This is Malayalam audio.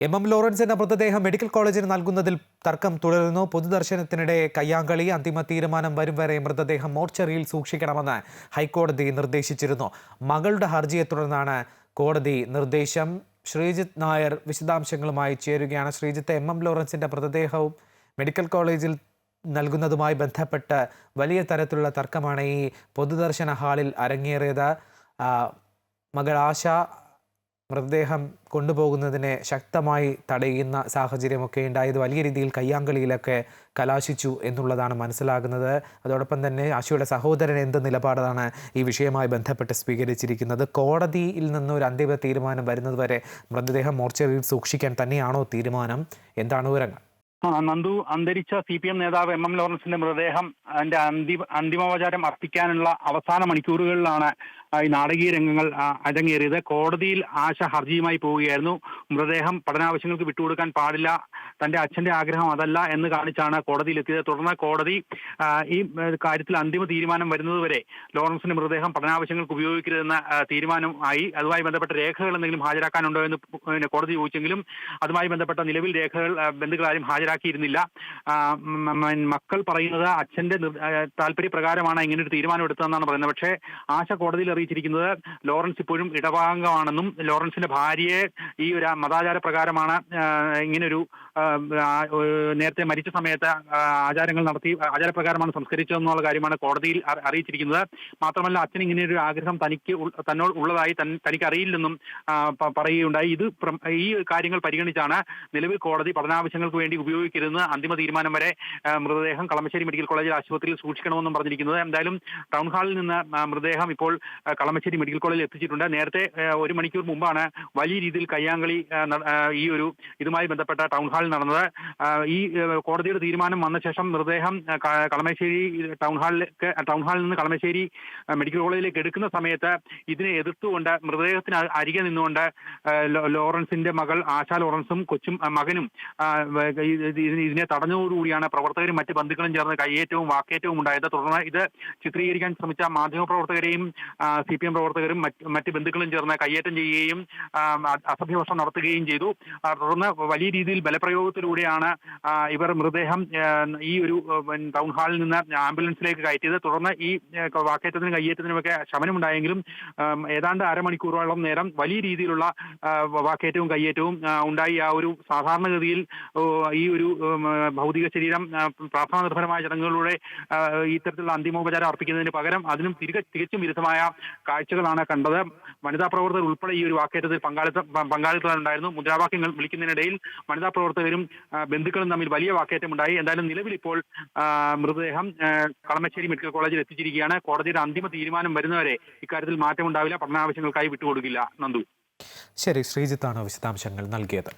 എം എം ലോറൻസിന്റെ മൃതദേഹം മെഡിക്കൽ കോളേജിന് നൽകുന്നതിൽ തർക്കം തുടരുന്നു. പൊതുദർശനത്തിനിടെ കയ്യാങ്കളി അന്തിമ തീരുമാനം വരും വരെ മൃതദേഹം മോർച്ചറിയിൽ സൂക്ഷിക്കണമെന്ന് ഹൈക്കോടതി നിർദ്ദേശിച്ചിരുന്നു. മകളുടെ ഹർജിയെ തുടർന്നാണ് കോടതി നിർദ്ദേശം. ശ്രീജിത്ത് നായർ വിശദാംശങ്ങളുമായി ചേരുകയാണ്. ശ്രീജിത്ത് എം എം ലോറൻസിന്റെ മൃതദേഹവും മെഡിക്കൽ കോളേജിൽ നൽകുന്നതുമായി ബന്ധപ്പെട്ട് വലിയ തരത്തിലുള്ള തർക്കമാണ് ഈ പൊതുദർശന ഹാളിൽ അരങ്ങേറിയത്. മകൾ ആശ മൃതദേഹം കൊണ്ടുപോകുന്നതിനെ ശക്തമായി തടയുന്ന സാഹചര്യമൊക്കെ ഉണ്ടായത് വലിയ രീതിയിൽ കയ്യാങ്കളിയിലൊക്കെ കലാശിച്ചു എന്നുള്ളതാണ് മനസ്സിലാകുന്നത്. അതോടൊപ്പം തന്നെ ആശയുടെ സഹോദരൻ എന്ത് നിലപാടാണ് ഈ വിഷയവുമായി ബന്ധപ്പെട്ട് സ്വീകരിച്ചിരിക്കുന്നത്? കോടതിയിൽ നിന്ന് ഒരു അന്തിമ തീരുമാനം വരുന്നതുവരെ മൃതദേഹം മോർച്ചറിയിൽ സൂക്ഷിക്കാൻ തന്നെയാണോ തീരുമാനം? എന്താണ് വിവരങ്ങൾ? നന്ദു അന്തരിച്ച സി പി എം നേതാവ് എം എം ലോറൻസിന്റെ മൃതദേഹം അതിന്റെ അന്തിമ അന്തിമോപചാരം അർപ്പിക്കാനുള്ള അവസാന മണിക്കൂറുകളിലാണ് ഈ നാടകീയ രംഗങ്ങൾ അരങ്ങേറിയത്. കോടതിയിൽ ആശ ഹർജിയുമായി പോവുകയായിരുന്നു. മൃതദേഹം പഠനാവശ്യങ്ങൾക്ക് വിട്ടുകൊടുക്കാൻ പാടില്ല. തന്റെ അച്ഛന്റെ ആഗ്രഹം അതല്ല എന്ന് കാണിച്ചാണ് കോടതിയിലെത്തിയത്. തുടർന്ന് കോടതി ഈ കാര്യത്തിൽ അന്തിമ തീരുമാനം വരുന്നതുവരെ ലോറൻസിന്റെ മൃതദേഹം പഠനാവശ്യങ്ങൾക്ക് ഉപയോഗിക്കരുതെന്ന തീരുമാനം ആയി. അതുമായി ബന്ധപ്പെട്ട രേഖകൾ എന്തെങ്കിലും ഹാജരാക്കാനുണ്ടോ എന്ന് കോടതി ചോദിച്ചെങ്കിലും അതുമായി ബന്ധപ്പെട്ട നിലവിൽ രേഖകൾ ബന്ധുക്കളാരും ബന്ധുക്കളാരും ഹാജരാക്കിയിരുന്നില്ല. മക്കൾ പറയുന്നത് അച്ഛന്റെ താല്പര്യപ്രകാരമാണ് ഇങ്ങനെ ഒരു തീരുമാനം എടുത്തതെന്നാണ് പറയുന്നത്. പക്ഷേ ആശ കോടതിയിൽ അറിയിച്ചിരിക്കുന്നത് ലോറൻസ് ഇപ്പോഴും ഇടവാംഗമാണെന്നും ലോറൻസിന്റെ ഭാര്യയെ ഈ ഒരു മതാചാര പ്രകാരമാണ് ഇങ്ങനൊരു നേരത്തെ മരിച്ച സമയത്ത് ആചാരങ്ങൾ നടത്തി ആചാരപ്രകാരമാണ് സംസ്കരിച്ചതെന്നുള്ള കാര്യമാണ് കോടതിയിൽ അറി- അറിയിച്ചിരിക്കുന്നത്. മാത്രമല്ല അച്ഛൻ ഇങ്ങനെ ഒരു ആഗ്രഹം തനിക്ക് തന്നോട് ഉള്ളതായി തനിക്ക് അറിയില്ലെന്നും പറയുകയുണ്ടായി. ഇത് ഈ കാര്യങ്ങൾ പരിഗണിച്ചാണ് നിലവിൽ കോടതി പഠനാവശ്യങ്ങൾക്ക് വേണ്ടി ഉപയോഗിക്കരുതെന്ന് അന്തിമ തീരുമാനം വരെ മൃതദേഹം കളമശ്ശേരി മെഡിക്കൽ കോളേജിൽ ആശുപത്രിയിൽ സൂക്ഷിക്കണമെന്നും പറഞ്ഞിരിക്കുന്നത്. എന്തായാലും ടൗൺ ഹാളിൽ നിന്ന് മൃതദേഹം ഇപ്പോൾ കളമശ്ശേരി മെഡിക്കൽ കോളേജിൽ എത്തിച്ചിട്ടുണ്ട്. നേരത്തെ ഒരു മണിക്കൂർ മുമ്പാണ് വലിയ രീതിയിൽ കയ്യാങ്കളി ഈ ഒരു ഇതുമായി ബന്ധപ്പെട്ട ടൗൺ ഹാളിൽ നടന്നത്. ഈ കോടതിയുടെ തീരുമാനം വന്ന ശേഷം മൃതദേഹം കളമശ്ശേരി ടൗൺ ഹാളിലേക്ക് ടൗൺ ഹാളിൽ നിന്ന് കളമശ്ശേരി മെഡിക്കൽ കോളേജിലേക്ക് എടുക്കുന്ന സമയത്ത് ഇതിനെ എതിർത്തുകൊണ്ട് മൃതദേഹത്തിന് അരികെ നിന്നുകൊണ്ട് ലോറൻസിന്റെ മകൾ ആശാ ലോറൻസും കൊച്ചും മകനും ഇതിനെ തടഞ്ഞതോടുകൂടിയാണ് പ്രവർത്തകരും മറ്റ് ബന്ധുക്കളും ചേർന്ന് കയ്യേറ്റവും വാക്കേറ്റവും ഉണ്ടായത്. തുടർന്ന് ഇത് ചിത്രീകരിക്കാൻ ശ്രമിച്ച മാധ്യമപ്രവർത്തകരെയും സി പി എം പ്രവർത്തകരും മറ്റ് ബന്ധുക്കളും ചേർന്ന് കയ്യേറ്റം ചെയ്യുകയും അസഭ്യവർഷം നടത്തുകയും ചെയ്തു. തുടർന്ന് വലിയ രീതിയിൽ ബലപ്രയോഗത്തിലൂടെയാണ് ഇവർ മൃതദേഹം ഈ ഒരു ടൗൺ ഹാളിൽ നിന്ന് ആംബുലൻസിലേക്ക് കയറ്റിയത്. തുടർന്ന് ഈ വാക്കേറ്റത്തിനും കയ്യേറ്റത്തിനുമൊക്കെ ശമനമുണ്ടായെങ്കിലും ഏതാണ്ട് അരമണിക്കൂറോളം നേരം വലിയ രീതിയിലുള്ള വാക്കേറ്റവും കയ്യേറ്റവും ഉണ്ടായി. ആ ഒരു സാധാരണഗതിയിൽ ഈ ഒരു ഭൗതിക ശരീരം പ്രാർത്ഥനാ നിർഭരമായ ചടങ്ങുകളിലൂടെ ഇത്തരത്തിലുള്ള അന്തിമോപചാരം അർപ്പിക്കുന്നതിന് പകരം അതിനും തിരികെ തികച്ചും വിരുദ്ധമായ കാഴ്ചകളാണ് കണ്ടത്. വനിതാ പ്രവർത്തകർ ഉൾപ്പെടെ ഈ ഒരു വാക്കേറ്റത്തിൽ പങ്കാളിത്ത പങ്കാളിത്തമുണ്ടായിരുന്നു മുദ്രാവാക്യങ്ങൾ വിളിക്കുന്നതിനിടയിൽ വനിതാ പ്രവർത്തകരും ബന്ധുക്കളും തമ്മിൽ വലിയ വാക്കേറ്റമുണ്ടായി. എന്തായാലും നിലവിൽ ഇപ്പോൾ മൃതദേഹം കളമശ്ശേരി മെഡിക്കൽ കോളേജിൽ എത്തിച്ചിരിക്കുകയാണ്. കോടതിയുടെ അന്തിമ തീരുമാനം വരുന്നവരെ ഇക്കാര്യത്തിൽ മാറ്റമുണ്ടാവില്ല. പഠനാവശ്യങ്ങൾക്കായി വിട്ടുകൊടുക്കില്ല. നന്ദു. ശരി ശ്രീജിത്താണ് വിശദാംശങ്ങൾ നൽകിയത്.